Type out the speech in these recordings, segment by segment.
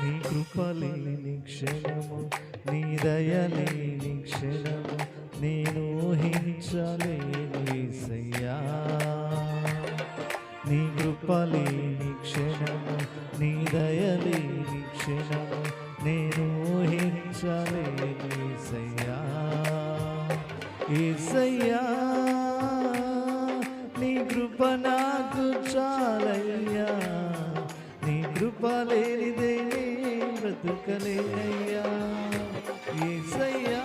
నీ కృపలేని క్షణము నీ దయలేని క్షణము నేను ఊహించలేను సయ్యా నీ కృపలేని క్షణము నీ దయలేని క్షణము నేను ఊహించలేను యేసయ్యా యేసయ్యా నీ కృప నాకు చాలయ్యా. నీ కృప లేనిదే బ్రతుకలేనయ్యా ఏసయ్యా.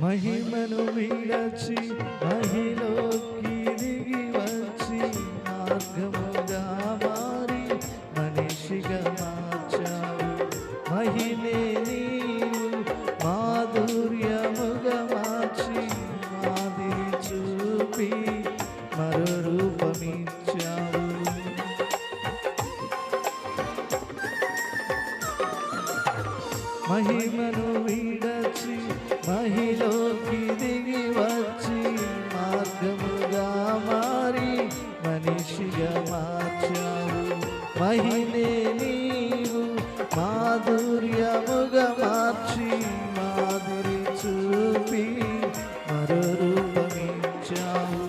మహిమను విడచి మహిలోకి దిగి వచ్చి మార్గముగా మారి మనిషిగా మార్చావు మహిళే నీవు మాధుర్యముగా మార్చి మాదిరి చూపి మరో రూపమిచ్చావు మహిమను విడచి మహిలోకి దిగి వచ్చి మార్గముగా మారి మనిషిగా మార్చావు. మహిళే నీవు మాధుర్యముగా మార్చి మాధురి చూపి మరో రూపమిచ్చావు.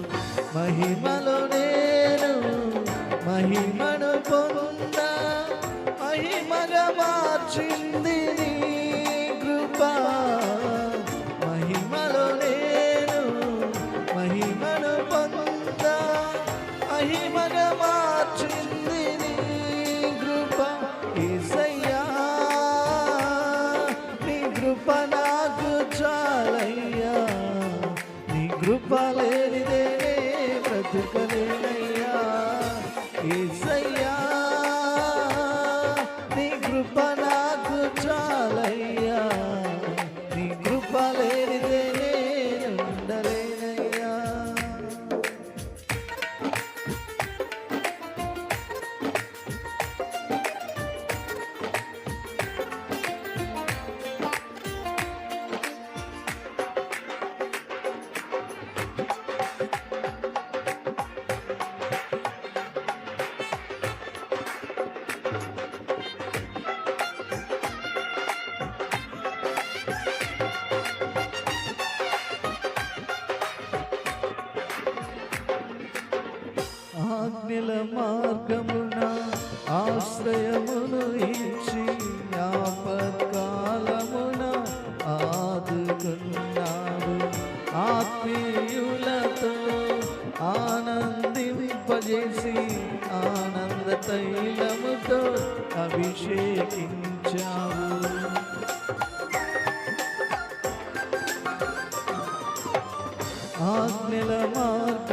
మహిమలో నేను మహిమను పొందా మహిమగా మార్చింది నీ ఆజ్ఞల మార్గమున ఆశ్రయమును ఇచ్చి జ్ఞాపకాలమున ఆదుకున్నాడు. ఆత్మీయులతో ఆనందింపజేసి ఆనంద తైలముతో అభిషేకించావు ఆజ్ఞల మార్గ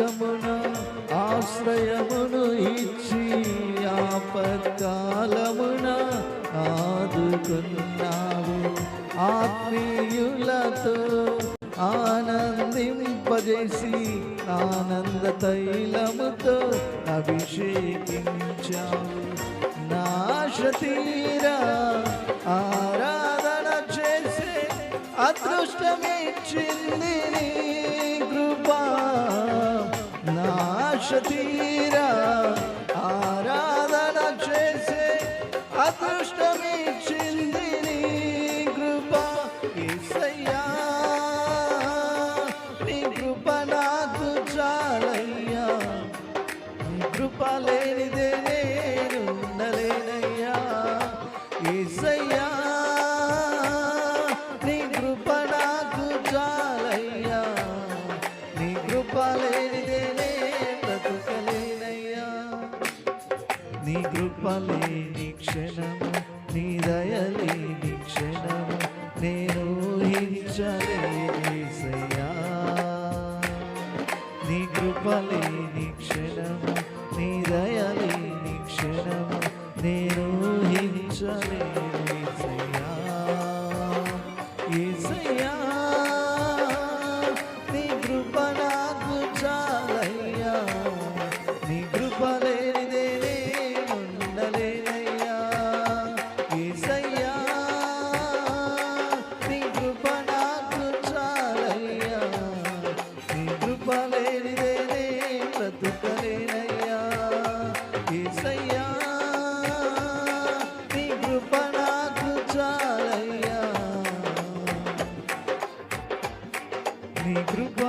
ఆశ్రయమును ఇచ్చి ఆపత్కాలమున ఆదుకున్నావు. ఆత్మీయులతో ఆనందింపజేసి ఆనంద తైలముతో అభిషేకించావు. నాశతీరా ఆరాధన చేసే అదృష్టమిచ్చింది నా ఆశ తీరా ఆరాధన చేసే అదృష్టమిచ్చింది నీ కృపా యేసయ్యా నీ కృప నాకు చాలయ్యా. నీ కృప లేనిదే కృపలేని క్షణము నీ దయలేని క్షణము నేను ఊహించలేసయ్యా నీ కృపలేని క్షణము నీ దయలేని క్షణము నేను ఊహించలే చాలయ్యా నీ కృప